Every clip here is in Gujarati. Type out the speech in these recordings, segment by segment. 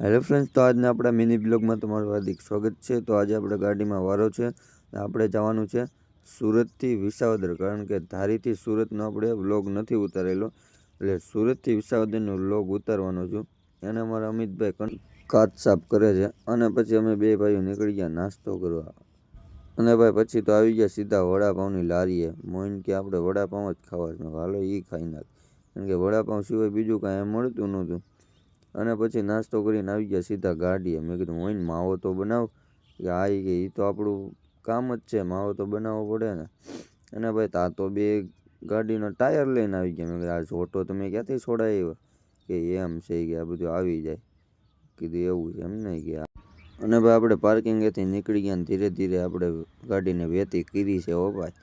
હેલો ફ્રેન્ડ્સ તો આજના આપણા મિની બ્લોગમાં તમારું હાર્દિક સ્વાગત છે. તો આજે આપણે ગાડીમાં વારો છે. આપણે જવાનું છે સુરતથી વિસાવદર, કારણ કે ધારીથી સુરતનો આપણે વ્લોગ નથી ઉતારેલો. એટલે સુરતથી વિસાવદરનો વ્લોગ ઉતારવાનો છું. એને અમારા અમિતભાઈ કાચ સાફ કરે છે. અને પછી અમે બે ભાઈઓ નીકળી ગયા નાસ્તો કરવા. અને ભાઈ પછી તો આવી ગયા સીધા વડાપાઉંની લારીએ. મોઈન કે આપણે વડાપાઉં જ ખાવા છે. હાલો એ ખાઈ નાખ. કારણ કે વડાપાઉં સિવાય બીજું કાંઈ એમ મળતું નહોતું. અને પછી નાસ્તો કરીને આવી ગયા સીધા ગાડીએ. મેં કીધું હોય ને માવો તો બનાવ. કે આ કે એ તો આપણું કામ જ છે, માવો તો બનાવવો પડે ને. અને ભાઈ તા તો બે ગાડીનો ટાયર લઈને આવી ગયા. મેં કીધું, આ ઓટો તમે ક્યાંથી છોડાવ્યો કે એમ છે કે આ બધું આવી જાય. કીધું, એવું છે એમ નહીં કે અને ભાઈ આપણે પાર્કિંગેથી નીકળી ગયા ને ધીરે ધીરે આપણે ગાડીને વેતી કરી છે હો ભાઈ.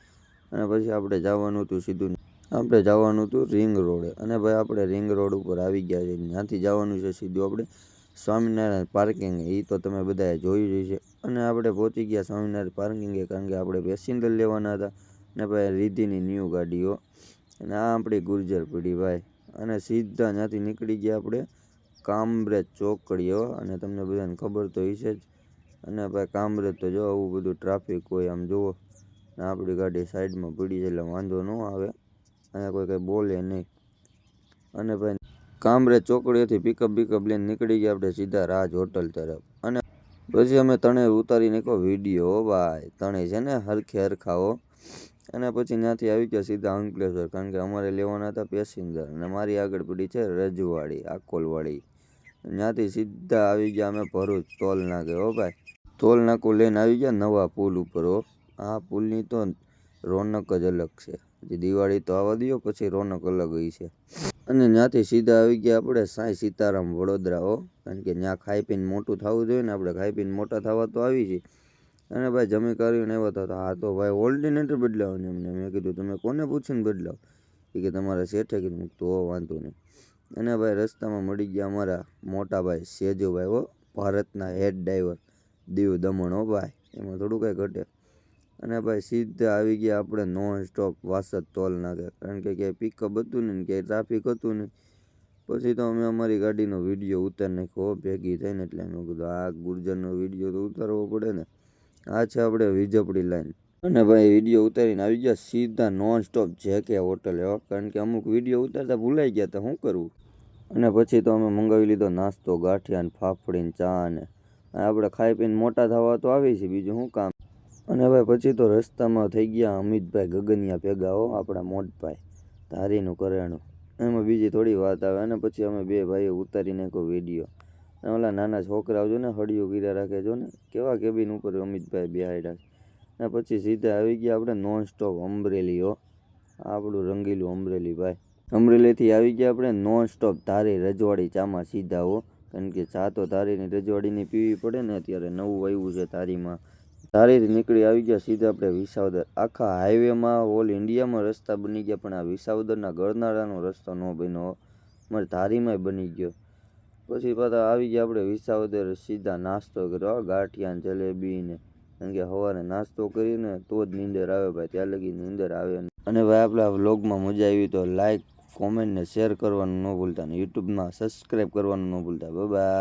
અને પછી આપણે જવાનું હતું સીધું આપણે જવાનું હતું રિંગ રોડે. અને ભાઈ આપણે રિંગ રોડ ઉપર આવી ગયા છે ત્યાંથી જવાનું છે સીધું આપણે સ્વામિનારાયણ પાર્કિંગ. એ તો તમે બધાએ જોયું જ છે અને આપણે પહોંચી ગયા સ્વામિનારાયણ પાર્કિંગે કારણ કે આપણે પેસેન્જર લેવાના હતા. ને ભાઈ રીધિની ન્યૂ ગાડીઓ. અને આ આપણી ગુર્જર પીઢી ભાઈ. અને સીધા ત્યાંથી નીકળી ગયા આપણે કામરેજ ચોકડીઓ. અને તમને બધાને ખબર તો હશે જ. અને ભાઈ કામરેજ તો જો આવું બધું ટ્રાફિક હોય આમ જુઓ. ને આપણી ગાડી સાઈડમાં પડી છે એટલે વાંધો ન આવે. અહીંયા કોઈ કંઈ બોલે નહીં. અને ભાઈ, કામરે ચોકડીએથી પિકઅપ બિકઅપ લઈને નીકળી ગયા આપણે સીધા રાજ હોટલ તરફ. અને પછી અમે તણે ઉતારી નાખ્યો વીડિયો ભાઈ, ત્રણેય છે ને હરખે હરખાઓ અને પછી ત્યાંથી આવી ગયા સીધા અંકલેશ્વર, કારણ કે અમારે લેવાના હતા પેસેન્જર અને મારી આગળ પડી છે રજવાડી, આકોલવાડી. ત્યાંથી સીધા આવી ગયા અમે ભરૂચ ટોલ નાકે હો ભાઈ. ટોલ નાકું લઈને આવી ગયા નવા પુલ ઉપર હો આ પુલની તો રોનક જ અલગ છે. દિવાળી તો આવવા દો પછી રોનક અલગ હોય છે. અને ત્યાંથી સીધા આવી ગયા આપણે સાંઈ સીતારામ વડોદરા, હો. કારણ કે ત્યાં ખાઈ પીને મોટું થવું જોઈએ ને આપણે ખાઈ પીને મોટા થવા તો આવી છીએ. અને ભાઈ જમી કરીને આવ્યો હતો હા તો ભાઈ હોલડિનેટર બદલાવો ને એમને. મેં કીધું, તમે કોને પૂછીને બદલાવ? કે, તમારા શેઠે કીધું. તો વાંધો નહીં. અને ભાઈ રસ્તામાં મળી ગયા અમારા મોટા ભાઈ સેજુભાઈ, હો. ભારતના હેડ ડ્રાઈવર દીવ દમણ, હો ભાઈ. એમાં થોડું કાંઈ ઘટે. અને ભાઈ સીધા આવી ગયા આપણે નોન સ્ટોપ વાસદ ટોલ નાકે કારણ કે ક્યાંય પિકઅપ હતું નહીં ક્યાંય ટ્રાફિક હતું નહીં. પછી તો અમે અમારી ગાડીનો વીડિયો ઉતારી નાખ્યો ભેગી થઈને. એટલે અમે કીધું, આ ગુર્જરનો વીડિયો તો ઉતારવો પડે ને. આ છે આપણે વીજપડી લાઈન અને ભાઈ વીડિયો ઉતારીને આવી ગયા સીધા નોન સ્ટોપ જે કે હોટલ એવા કારણ કે અમુક વીડિયો ઉતારતા ભૂલાઈ ગયા તો શું કરવું અને પછી તો અમે મંગાવી લીધો નાસ્તો, ગાંઠિયા ને ફાફડી ચા ને. આપણે ખાઈ પીને મોટા થવા તો આવી છે બીજું શું કામ? અને હવે પછી તો રસ્તામાં થઈ ગયા અમિતભાઈ ગગનિયા ભેગા હો, આપણા મોટભાઈ, ધારીનું કરેણું. એમાં બીજી થોડી વાત આવે અને પછી અમે બે ભાઈઓ ઉતારી નાખ્યો વીડિયો. અને ઓલા નાના છોકરાઓ જો ને હળીઓ કર્યા રાખે જો ને, કેવા કેબિન ઉપર અમિતભાઈ બેહાડ્યા અને પછી સીધા આવી ગયા આપણે નોન સ્ટોપ અમરેલી આપણું રંગીલું અમરેલી ભાઈ. અમરેલીથી આવી ગયા આપણે નોન સ્ટોપ ધારી રજવાડી ચામાં સીધા હો. કારણ કે ચા તો ધારીની રજવાડીની પીવી પડે ને, અત્યારે નવું આવ્યું છે ધારીમાં. ધારીથી નીકળી આવી ગયા સીધા આપણે વિસાવદર. આખા હાઈવેમાં ઓલ ઇન્ડિયામાં રસ્તા બની ગયા, પણ આ વિસાવદરના ગરનાળાનો રસ્તો ન બન્યો. મારે ધારીમાંય બની ગયો. પછી પાછા આવી ગયા આપણે વિસાવદર, સીધા નાસ્તો કર્યો ગાંઠિયા જલેબી ને કારણ કે સવારે નાસ્તો કરીને તો જ નીંદર આવે ભાઈ, ત્યાં લગી નીંદર આવે અને ભાઈ આપણે વ્લોગમાં મજા આવી તો લાઈક કોમેન્ટ ને શેર કરવાનું ન ભૂલતા ને યુટ્યુબમાં સબસ્ક્રાઈબ કરવાનું ન ભૂલતા. બાય